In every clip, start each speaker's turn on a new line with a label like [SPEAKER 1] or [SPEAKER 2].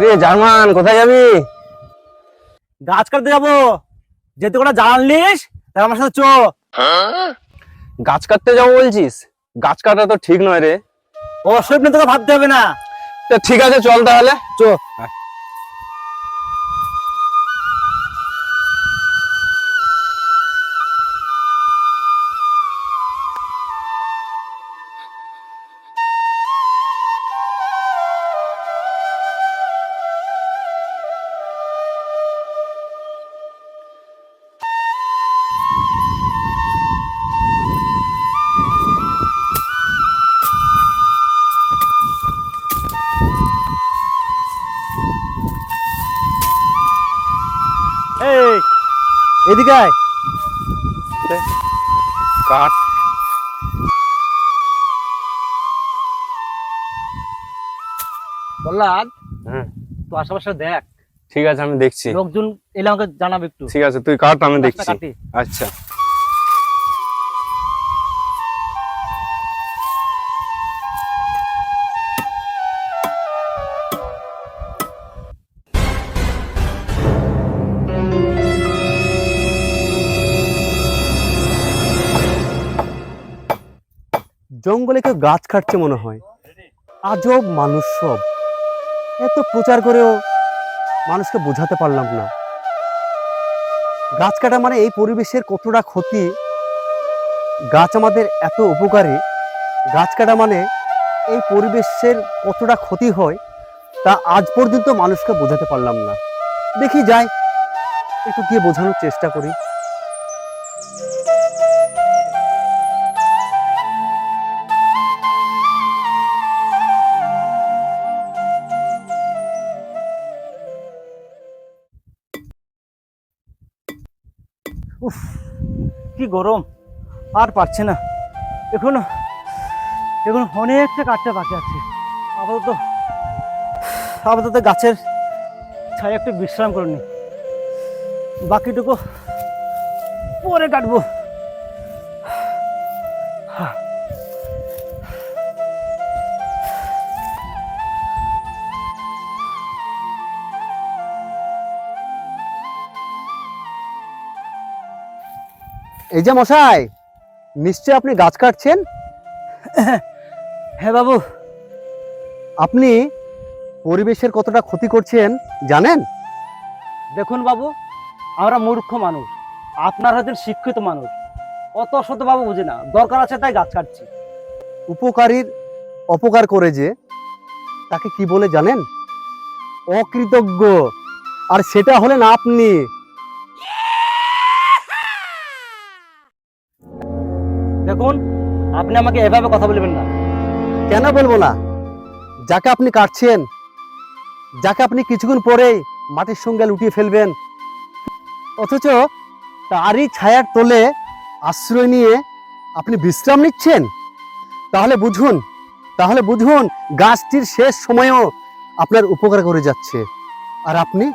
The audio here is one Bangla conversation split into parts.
[SPEAKER 1] কিরে জার্মান কোথায় যাবি?
[SPEAKER 2] গাছ কাটতে যাব। যেতে কোটা জানলিস তাহলে আমার সাথে চো।
[SPEAKER 1] গাছ কাটতে যাব বলছিস? গাছ কাটা তো ঠিক নয় রে।
[SPEAKER 2] অবশ্যই তোকে ভাবতে হবে না।
[SPEAKER 1] তা ঠিক আছে চল তাহলে।
[SPEAKER 2] চো। এদিকে আয়।
[SPEAKER 1] কাঠ
[SPEAKER 2] প্রহ্লাদ
[SPEAKER 1] হ্যাঁ
[SPEAKER 2] তো আশেপাশে দেখ।
[SPEAKER 1] ঠিক আছে আমি দেখছি।
[SPEAKER 2] লোকজন এলে আমাকে জানাবে একটু।
[SPEAKER 1] ঠিক আছে তুই কাট আমি দেখছি।
[SPEAKER 2] কাটি।
[SPEAKER 1] আচ্ছা।
[SPEAKER 3] জঙ্গলে কেউ গাছ কাটছে মনে হয়। আজব মানুষ সব। এত প্রচার করেও মানুষকে বোঝাতে পারলাম না। গাছ কাটা মানে এই পরিবেশের কতটা ক্ষতি? গাছ আমাদের এত উপকারী। গাছ কাটা মানে এই পরিবেশের কতটা ক্ষতি হয় তা আজ পর্যন্ত মানুষকে বোঝাতে পারলাম না। দেখি যাই, একটু গিয়ে বোঝানোর চেষ্টা করি।
[SPEAKER 2] উফ, কি গরম, আর পারছে না। এখন এখন অনেকটা কাটতে বাকি আছে। আপাতত আপাতত গাছের ছায়া একটু বিশ্রাম করে নি। বাকিটুকু পরে কাটবো।
[SPEAKER 3] এই যে মশাই নিশ্চয় আপনি গাছ কাটছেন?
[SPEAKER 2] হ্যাঁ বাবু।
[SPEAKER 3] আপনি পরিবেশের কতটা ক্ষতি করছেন জানেন?
[SPEAKER 2] দেখুন বাবু আমরা মূর্খ মানুষ আপনার হয়তো শিক্ষিত মানুষ। অত শত বাবু বুঝি না দরকার আছে তাই গাছ কাটছি।
[SPEAKER 3] উপকারীর অপকার করে যে তাকে কি বলে জানেন? অকৃতজ্ঞ। আর সেটা হলেন আপনি।
[SPEAKER 2] দেখুন আপনি আমাকে এভাবে কথা বলবেন না।
[SPEAKER 3] কেন বলব না? যাকে আপনি কাটছেন যাকে আপনি কিছুক্ষণ পরেই মাটির সঙ্গে লুটিয়ে ফেলবেন অথচ তারই ছায়ার তোলে আশ্রয় নিয়ে আপনি বিশ্রাম নিচ্ছেন? তাহলে বুঝুন তাহলে বুঝুন গাছটির শেষ সময়েও আপনার উপকার করে যাচ্ছে। আর আপনি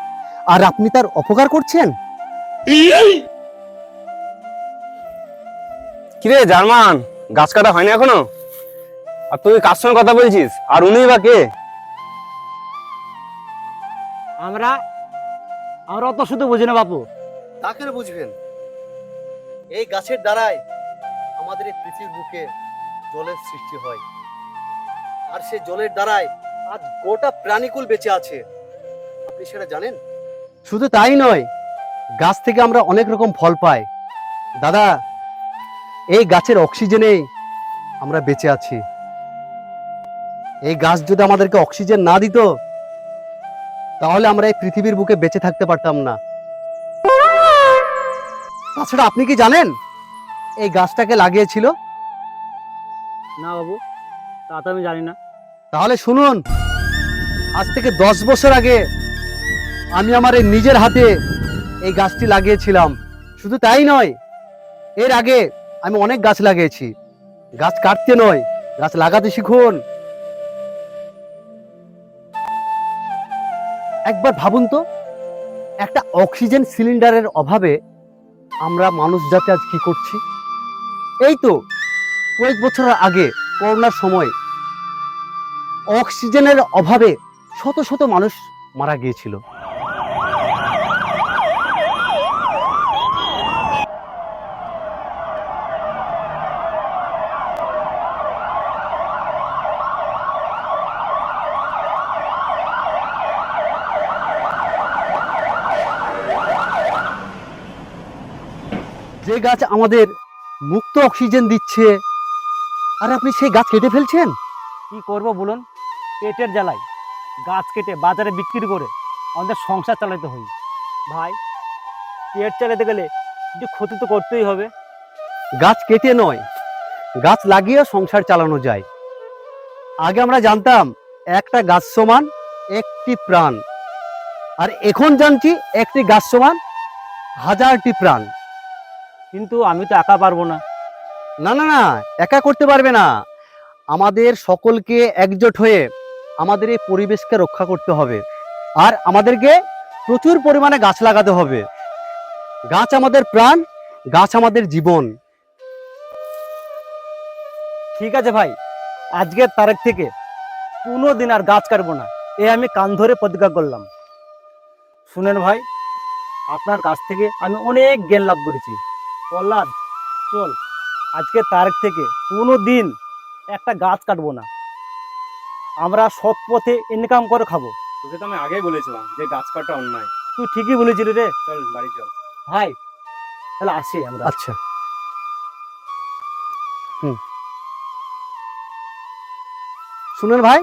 [SPEAKER 3] আর আপনি তার অপকার করছেন?
[SPEAKER 1] কিরে জার্মান গাছ কাটা হয়নি এখনও? আর তুই কার সঙ্গে কথা বলছিস? আর উনি বা কে?
[SPEAKER 2] আমরা আমরা অত শুধু বুঝি না বাপু।
[SPEAKER 3] তাকে বুঝবেন? এই গাছের দ্বারাই আমাদের এই পৃথিবীর বুকে জলের সৃষ্টি হয়। আর সেই জলের দ্বারাই আজ গোটা প্রাণীকুল বেঁচে আছে। আপনি সেটা জানেন? শুধু তাই নয় গাছ থেকে আমরা অনেক রকম ফল পাই। দাদা এই গাছের অক্সিজেনেই আমরা বেঁচে আছি। এই গাছ যদি আমাদেরকে অক্সিজেন না দিত তাহলে আমরা এই পৃথিবীর বুকে বেঁচে থাকতে পারতাম না। তাছাড়া আপনি কি জানেন এই গাছটাকে লাগিয়েছিল?
[SPEAKER 2] না বাবু তা তো আমি জানি না।
[SPEAKER 3] তাহলে শুনুন আজ থেকে দশ বছর আগে আমি আমার এই নিজের হাতে এই গাছটি লাগিয়েছিলাম। শুধু তাই নয় এর আগে আমি অনেক গাছ লাগিয়েছি। গাছ কাটতে নয়, গাছ লাগাতে শিখুন। একবার ভাবুন তো, একটা অক্সিজেন সিলিন্ডারের অভাবে আমরা মানুষ যাতে আজ কি করছি? এই তো, কয়েক বছর আগে করোনার সময় অক্সিজেনের অভাবে শত শত মানুষ মারা গিয়েছিল। যে গাছ আমাদের মুক্ত অক্সিজেন দিচ্ছে আর আপনি সেই গাছ কেটে ফেলছেন?
[SPEAKER 2] কি করব বলুন? পেটের জ্বালায় গাছ কেটে বাজারে বিক্রি করে আমাদের সংসার চালাতে হয়। ভাই পেট চালাতে গেলে একটু ক্ষতি তো করতেই হবে।
[SPEAKER 3] গাছ কেটে নয় গাছ লাগিয়ে সংসার চালানো যায়। আগে আমরা জানতাম একটা গাছ সমান একটি প্রাণ। আর এখন জানছি একটি গাছ সমান হাজারটি প্রাণ।
[SPEAKER 2] কিন্তু আমি তো একা পারব না।
[SPEAKER 3] না না না একা করতে পারবে না। আমাদের সকলকে একজোট হয়ে আমাদের এই পরিবেশকে রক্ষা করতে হবে। আর আমাদেরকে প্রচুর পরিমাণে গাছ লাগাতে হবে। গাছ আমাদের প্রাণ গাছ আমাদের জীবন।
[SPEAKER 2] ঠিক আছে ভাই আজকের তারিখ থেকে কোনো দিন আর গাছ কাটবো না। এ আমি কান ধরে প্রতিজ্ঞা করলাম। শুনেন ভাই আপনার কাছ থেকে আমি অনেক জ্ঞান লাভ করেছি। প্রহ্লাদ চল আজকের তারিখ থেকে কোনো দিন একটা গাছ কাটবো না। আমরা সৎ পথে ইনকাম করে খাব।
[SPEAKER 1] তোকে তো আমি আগে বলেছিলাম যে গাছ কাটা অন্যায়।
[SPEAKER 2] তুই ঠিকই বলেছিলি রে।
[SPEAKER 1] চল বাড়ি চল।
[SPEAKER 2] ভাই তাহলে আসি আমরা।
[SPEAKER 3] আচ্ছা। হুম। শুনেন ভাই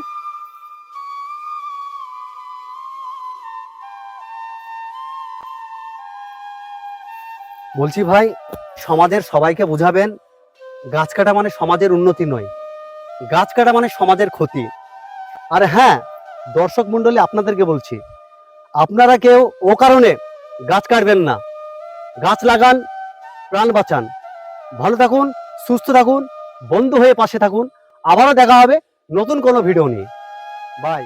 [SPEAKER 3] বলছি ভাই, সমাজের সবাইকে বুঝাবেন, গাছ কাটা মানে সমাজের উন্নতি নয়। গাছ কাটা মানে সমাজের ক্ষতি। আর হ্যাঁ দর্শক মণ্ডলী, আপনাদেরকে বলছি, আপনারা কেউ ও কারণে গাছ কাটবেন না। গাছ লাগান, প্রাণ বাঁচান। ভালো থাকুন, সুস্থ থাকুন, বন্ধু হয়ে পাশে থাকুন। আবারও দেখা হবে নতুন কোনো ভিডিও নিয়ে। বাই